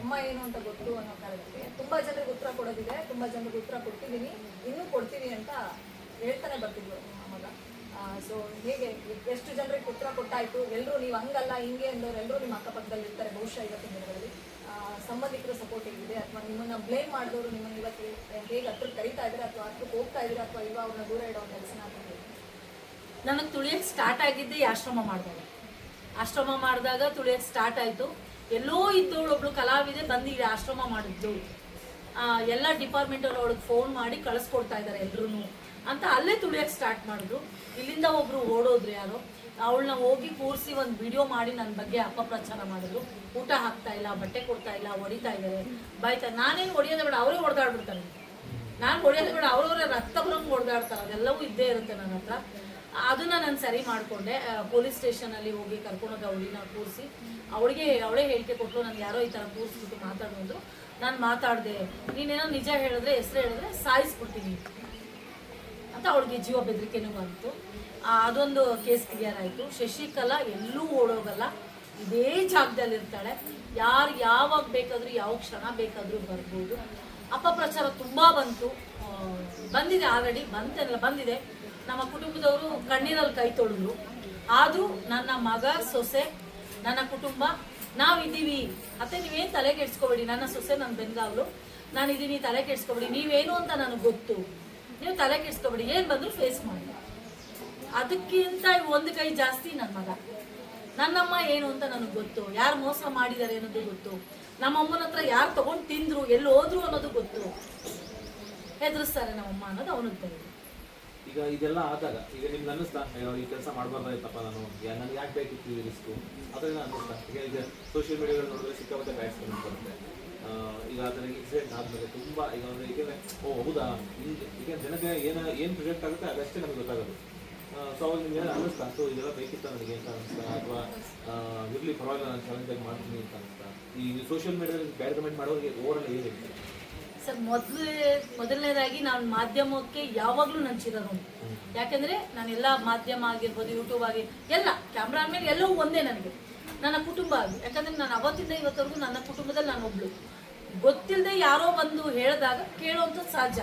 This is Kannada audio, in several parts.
ಅಮ್ಮ ಏನು ಅಂತ ಗೊತ್ತು ಅನ್ನೋ ಕಾರಣಕ್ಕೆ ತುಂಬಾ ಜನರಿಗೆ ಉತ್ತರ ಕೊಡೋದಿದೆ ತುಂಬಾ ಜನರಿಗೆ ಉತ್ತರ ಕೊಡ್ತಿದ್ದೀನಿ ಇನ್ನೂ ಕೊಡ್ತೀನಿ ಅಂತ ಹೇಳ್ತಾನೆ ಬರ್ತಿದ್ರು ಅವಾಗ. ಸೊ ಹೇಗೆ ಎಷ್ಟು ಜನರಿಗೆ ಉತ್ತರ ಕೊಟ್ಟಾಯ್ತು ಎಲ್ಲರೂ ನೀವು ಹಂಗಲ್ಲ ಹಿಂಗೆ ಅಂದವ್ರು ಎಲ್ಲರೂ ನಿಮ್ಮ ಅಕ್ಕಪಕ್ಕದಲ್ಲಿ ಇರ್ತಾರೆ ಬಹುಶಃ ಇವತ್ತಿನ ದಿನಗಳಲ್ಲಿ. ಸಂಬಂಧಿಕರ ಸಪೋರ್ಟ್ ಇದೆ ಅಥವಾ ನಿಮ್ಮನ್ನ ಬ್ಲೇಮ್ ಮಾಡಿದವರು ನಿಮ್ಮನ್ನ ಇವತ್ತು ಹೇಗೆ ಹತ್ರ ಕರಿತಾ ಇದ್ದಾರೆ ಅಥವಾ ಹತ್ರಕ್ಕೆ ಹೋಗ್ತಾ ಇದ್ರೆ ಅಥವಾ ಇವಾಗ ಅವ್ರನ್ನ ದೂರ ಇಡೋ ಕೆಲಸನ ನನಗೆ ತುಳಿಯಕ್ಕೆ ಸ್ಟಾರ್ಟ್ ಆಗಿದ್ದೆ ಆಶ್ರಮ ಮಾಡಿದಾಗ. ಆಶ್ರಮ ಮಾಡಿದಾಗ ತುಳಿಯಕ್ಕೆ ಸ್ಟಾರ್ಟ್ ಆಯಿತು. ಎಲ್ಲೋ ಇದ್ದವಳು ಒಬ್ಳು ಕಲಾವಿದೆ ಬಂದು ಈ ಆಶ್ರಮ ಮಾಡಿದ್ದು ಎಲ್ಲ ಡಿಪಾರ್ಟ್ಮೆಂಟ್ ಅವರು ಅವಳಿಗೆ ಫೋನ್ ಮಾಡಿ ಕಳಿಸ್ಕೊಡ್ತಾ ಇದ್ದಾರೆ ಎಲ್ರೂ ಅಂತ ಅಲ್ಲೇ ತುಳಿಯಕ್ಕೆ ಸ್ಟಾರ್ಟ್ ಮಾಡಿದ್ರು. ಇಲ್ಲಿಂದ ಒಬ್ರು ಓಡೋದ್ರು ಯಾರೋ. ಅವಳನ್ನ ಹೋಗಿ ಕೂರಿಸಿ ಒಂದು ವಿಡಿಯೋ ಮಾಡಿ ನನ್ನ ಬಗ್ಗೆ ಅಪಪ್ರಚಾರ ಮಾಡಿದ್ರು. ಊಟ ಹಾಕ್ತಾ ಇಲ್ಲ, ಬಟ್ಟೆ ಕೊಡ್ತಾ ಇಲ್ಲ, ಹೊಡಿತಾ ಇದ್ದಾರೆ ಬೈತಾ ನಾನೇನು ಹೊಡಿಯೋದೇ ಬೇಡ, ಅವರೇ ಹೊಡೆದಾಡ್ಬಿಡ್ತಾರೆ. ನಾನು ಹೊಡೆಯೋದು ಬೇಡ, ಅವರವರೇ ರಕ್ತ ಬರಂಗ್ ಹೊಡೆದಾಡ್ತಾರೆ. ಅದೆಲ್ಲವೂ ಇದ್ದೇ ಇರುತ್ತೆ ನನ್ನ ಹತ್ರ. ಅದನ್ನ ನಾನು ಸರಿ ಮಾಡಿಕೊಂಡೆ. ಪೊಲೀಸ್ ಸ್ಟೇಷನಲ್ಲಿ ಹೋಗಿ ಕರ್ಕೊಂಡೋಗಿ ಅವಳಿನ ಕೂರಿಸಿ. ಅವಳಿಗೆ, ಅವಳೇ ಹೇಳಿಕೆ ಕೊಟ್ಟಲು ನಾನು ಯಾರೋ ಈ ಥರ ಕೂರಿಸ್ಬಿಟ್ಟು ಮಾತಾಡೋದು ನಾನು ಮಾತಾಡಿದೆ. ನೀನೇನೋ ನಿಜ ಹೇಳಿದ್ರೆ, ಹೆಸರು ಹೇಳಿದ್ರೆ ಸಾಯಿಸ್ಬಿಡ್ತೀನಿ. ಅಂತ ಅವಳಿಗೆ ಜೀವ ಬೆದರಿಕೆನೂ ಬಂತು. ಅದೊಂದು ಕೇಸ್ ಕ್ಲಿಯರ್ ಆಯಿತು. ಶಶಿಕಲಾ ಎಲ್ಲೂ ಓಡೋಗಲ್ಲ. ಇದೇ ಜಾಗದಲ್ಲಿ ಇರ್ತಾಳೆ. ಯಾರು ಯಾವಾಗ ಬೇಕಾದರೂ, ಯಾವ ಕ್ಷಣ ಬೇಕಾದರೂ ಬರ್ಬೋದು. ಅಪಪ್ರಚಾರ ತುಂಬ ಬಂತು. ಬಂದಿದೆ ಆಲ್ರೆಡಿ. ಬಂತಲ್ಲ ಬಂದಿದೆ. ನಮ್ಮ ಕುಟುಂಬದವರು ಕಣ್ಣೀರಲ್ಲಿ ಕೈ ತೊಳೆದ್ರು. ಆದರೂ ನನ್ನ ಮಗ ಸೊಸೆ, ನನ್ನ ಕುಟುಂಬ, ನಾವಿದ್ದೀವಿ. ಅತ್ತೆ, ನೀವೇನು ತಲೆ ಕೆಡ್ಸ್ಕೊಬೇಡಿ. ನನ್ನ ಸೊಸೆ ನನ್ನ ಬೆಂಗಾವಳು ನಾನು ಇದ್ದೀನಿ ತಲೆ ಕೆಡ್ಸ್ಕೊಬೇಡಿ. ನೀವೇನು ಅಂತ ನನಗೆ ಗೊತ್ತು. ನೀವು ತಲೆ ಕೆಡ್ಸ್ಕೊಬೇಡಿ. ಏನು ಬಂದರೂ ಫೇಸ್ ಮಾಡಿ. ಅದಕ್ಕಿಂತ ಒಂದು ಕೈ ಜಾಸ್ತಿ ನನ್ನ ಮಗ. ನನ್ನಮ್ಮ ಏನು ಅಂತ ನನಗೆ ಗೊತ್ತು. ಯಾರು ಮೋಸ ಮಾಡಿದ್ದಾರೆ ಅನ್ನೋದು ಗೊತ್ತು. ನಮ್ಮಮ್ಮನ ಹತ್ರ ಯಾರು ತಗೊಂಡು ತಿಂದರು, ಎಲ್ಲಿ ಹೋದ್ರು ಅನ್ನೋದು ಗೊತ್ತು. ಹೆದರ್ಸ್ತಾರೆ ನಮ್ಮಮ್ಮ ಅನ್ನೋದು ಅವನಿಗೆ ತಿಳಿದು ಈಗ ಇದೆಲ್ಲ ಆದಾಗ ಈಗ ನಿಮ್ಗೆ ಅನ್ನಿಸ್ತಾ ಅಯ್ಯೋ, ಈ ಕೆಲಸ ಮಾಡಬಾರ್ದಾಯ್ತಪ್ಪ ನಾನು ನನಗೆ ಯಾಕೆ ಬೇಕಿತ್ತು ಈ ರಿಸ್ಕು ಅದರಿಂದ ಅನ್ನಿಸ್ತಾ ಈಗ ಈಗ ಸೋಷಿಯಲ್ ಮೀಡಿಯಾಗಳು ನೋಡಿದ್ರೆ ಸಿಕ್ಕಾಪಟ್ಟೆ ಬ್ಯಾಟ್ಸ್ ಬರುತ್ತೆ. ಈಗ ಅದರ ಇನ್ಸಿಡೆಂಟ್ ಆದಮೇಲೆ ತುಂಬ ಈಗ ಅಂದರೆ ಈಗ ಓ ಹೌದಾ? ಹಿಂಗೆ ಈಗ ಜನಕ್ಕೆ ಏನ ಏನು ಪ್ರೊಜೆಕ್ಟ್ ಆಗುತ್ತೆ ಅದಷ್ಟೇ ನಮ್ಗೆ ಗೊತ್ತಾಗೋದು. ಸೊ ಅವಾಗ ನಿಮ್ಗೆ ಅನ್ನಿಸ್ತಾ ಸೊ ಇದೆಲ್ಲ ಬೇಕಿತ್ತ ನನಗೆ ಅಂತ ಅನಿಸ್ತಾ ಅಥವಾ ಇರಲಿ ಪರವಾಗಿಲ್ಲ ನಾನು ಚಾಲೆಂಜಾಗಿ ಮಾಡ್ತೀನಿ ಅಂತ ಅನಿಸ್ತಾ ಈ ಸೋಷಿಯಲ್ ಮೀಡಿಯಾದಲ್ಲಿ ಬ್ಯಾಡ್ ಕಮೆಂಟ್ ಮಾಡೋರಿಗೆ ಓವರ್ ಏನಿರುತ್ತೆ ಸರ್, ಮೊದಲೇ ಮೊದಲನೇದಾಗಿ ನಾನು ಮಾಧ್ಯಮಕ್ಕೆ ಯಾವಾಗಲೂ ನನ್ನ ಚಿರಋಣಿ ನಾನು ಎಲ್ಲ ಮಾಧ್ಯಮ ಆಗಿರ್ಬೋದು ಯೂಟ್ಯೂಬ್ ಆಗಿ, ಎಲ್ಲ ಕ್ಯಾಮ್ರಾ ಮೇಲೆ ಎಲ್ಲವೂ ಒಂದೇ ನನಗೆ. ನನ್ನ ಕುಟುಂಬ ಆಗಿ ಯಾಕಂದ್ರೆ ನಾನು ಅವತ್ತಿಂದ ಇವತ್ತವರೆಗೂ ನನ್ನ ಕುಟುಂಬದಲ್ಲಿ ನಾನು ಒಬ್ಳು. ಗೊತ್ತಿಲ್ಲದೆ ಯಾರೋ ಬಂದು ಹೇಳಿದಾಗ ಕೇಳುವಂಥದ್ದು ಸಹಜ.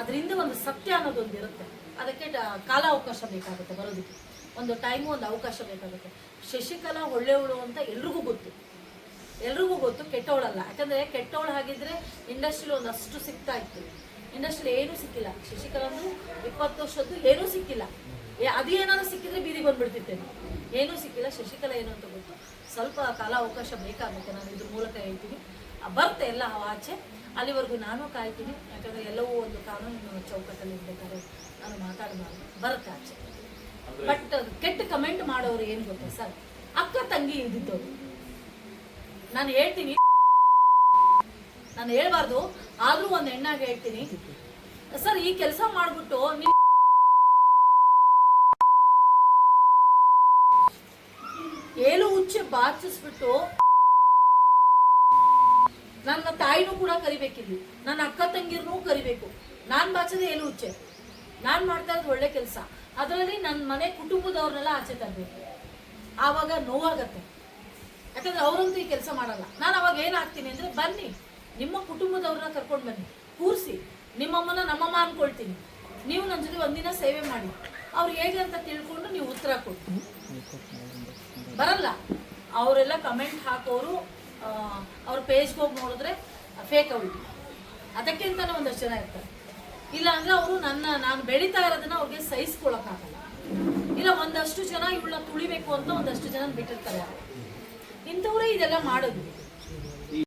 ಅದರಿಂದ ಒಂದು ಸತ್ಯ ಅನ್ನೋದೊಂದು ಇರುತ್ತೆ. ಅದಕ್ಕೆ ಕಾಲ ಅವಕಾಶ ಬೇಕಾಗುತ್ತೆ ಬರೋದಕ್ಕೆ. ಒಂದು ಟೈಮು ಒಂದು ಅವಕಾಶ ಬೇಕಾಗುತ್ತೆ. ಶಶಿಕಲಾ ಒಳ್ಳೆಯವಳು ಅಂತ ಎಲ್ರಿಗೂ ಗೊತ್ತು. ಎಲ್ರಿಗೂ ಗೊತ್ತು ಕೆಟ್ಟವಳಲ್ಲ ಯಾಕಂದ್ರೆ ಕೆಟ್ಟವಳು ಹಾಗಿದ್ರೆ ಇಂಡಸ್ಟ್ರಿಲಿ ಒಂದಷ್ಟು ಸಿಗ್ತಾ ಇತ್ತು. ಇಂಡಸ್ಟ್ರಿಲಿ ಏನೂ ಸಿಕ್ಕಿಲ್ಲ. ಶಶಿಕಲಾನು ಇಪ್ಪತ್ತು ವರ್ಷದ್ದು ಏನೂ ಸಿಕ್ಕಿಲ್ಲ. ಅದು ಏನಾದ್ರು ಸಿಕ್ಕಿದ್ರೆ ಬೀದಿಗೆ ಬಂದ್ಬಿಡ್ತಿದ್ದೇನೆ ಏನೂ ಸಿಕ್ಕಿಲ್ಲ. ಶಶಿಕಲಾ ಏನು ಅಂತ ಗೊತ್ತು? ಸ್ವಲ್ಪ ಕಾಲ ಅವಕಾಶ ಬೇಕಾಗುತ್ತೆ. ನಾನು ಇದ್ರ ಮೂಲಕ ಹೇಳ್ತೀನಿ. ಬರ್ತೆ ಎಲ್ಲ ಆಚೆ. ಅಲ್ಲಿವರೆಗೂ ನಾನು ಕಾಯ್ತೀನಿ. ಯಾಕಂದ್ರೆ ಎಲ್ಲವೂ ಒಂದು ಕಾನೂನು ಚೌಕಟ್ಟಲ್ಲಿ ಇರ್ಬೇಕಾದ್ರೆ ನಾನು ಮಾತಾಡಬಾರ್ದು. ಬರುತ್ತೆ ಆಚೆ. ಬಟ್ ಕೆಟ್ಟ ಕಮೆಂಟ್ ಮಾಡೋರು ಏನು ಗೊತ್ತಾ ಸರ್? ಅಕ್ಕ ತಂಗಿ ಇದ್ದಿದ್ದವರು ನಾನು ಹೇಳ್ತೀನಿ. ನಾನು ಹೇಳ್ಬಾರ್ದು, ಆದ್ರೂ ಒಂದ್ ಹೆಣ್ಣಾಗಿ ಹೇಳ್ತೀನಿ. ಸರ್, ಈ ಕೆಲಸ ಮಾಡ್ಬಿಟ್ಟು ನಿಮ್ ಏಳು ಉಚ್ಚೆ ಬಾಚಿಸ್ಬಿಟ್ಟು ನನ್ನ ತಾಯಿನೂ ಕೂಡ ಕರಿಬೇಕಿದ್ವಿ ನನ್ನ ಅಕ್ಕ ತಂಗಿರ್ನೂ ಕರಿಬೇಕು. ನಾನು ಬಾಚದೆ ಏಳು ಉಚ್ಚೆ. ನಾನು ಮಾಡ್ತಾ ಇರೋದು ಒಳ್ಳೆ ಕೆಲಸ. ಅದರಲ್ಲಿ ನನ್ನ ಮನೆ ಕುಟುಂಬದವ್ರನ್ನೆಲ್ಲ ಆಚೆ ತರಬೇಕು. ಆವಾಗ ನೋವಾಗತ್ತೆ. ಯಾಕಂದ್ರೆ ಅವರಂತೂ ಈ ಕೆಲಸ ಮಾಡಲ್ಲ. ನಾನು ಅವಾಗ ಏನಾಗ್ತೀನಿ ಅಂದ್ರೆ ಬನ್ನಿ, ನಿಮ್ಮ ಕುಟುಂಬದವ್ರನ್ನ ಕರ್ಕೊಂಡು ಬನ್ನಿ, ಕೂರಿಸಿ, ನಿಮ್ಮಮ್ಮನ ನಮ್ಮಮ್ಮ ಅಂದ್ಕೊಳ್ತೀನಿ ನೀವು ನನ್ನ ಜೊತೆ ಒಂದಿನ ಸೇವೆ ಮಾಡಿ. ಅವ್ರು ಹೇಗೆ ಅಂತ ತಿಳ್ಕೊಂಡು ನೀವು ಉತ್ತರ ಕೊಟ್ಟು ಬರಲ್ಲ. ಅವರೆಲ್ಲ ಕಮೆಂಟ್ ಹಾಕೋರು ಅವ್ರ ಪೇಜ್ಗೆ ಹೋಗಿ ನೋಡಿದ್ರೆ ಫೇಕ್ ಅವಳು ಅದಕ್ಕೆ ಒಂದಷ್ಟು ಜನ ಇರ್ತಾರೆ. ಇಲ್ಲ ಅಂದ್ರೆ ಅವರು ನನ್ನ, ನಾನು ಬೆಳೀತಾ ಇರೋದನ್ನ ಅವ್ರಿಗೆ ಸಹಿಸ್ಕೊಳಕ್ಕಾಗಲ್ಲ. ಇಲ್ಲ ಒಂದಷ್ಟು ಜನ ಇವಳನ್ನ ತುಳಿಬೇಕು ಅಂತ ಒಂದಷ್ಟು ಜನ ಬಿಟ್ಟಿರ್ತಾರೆ. ಇಂಥವ್ರೇ ಇದೆಲ್ಲ ಮಾಡೋದು.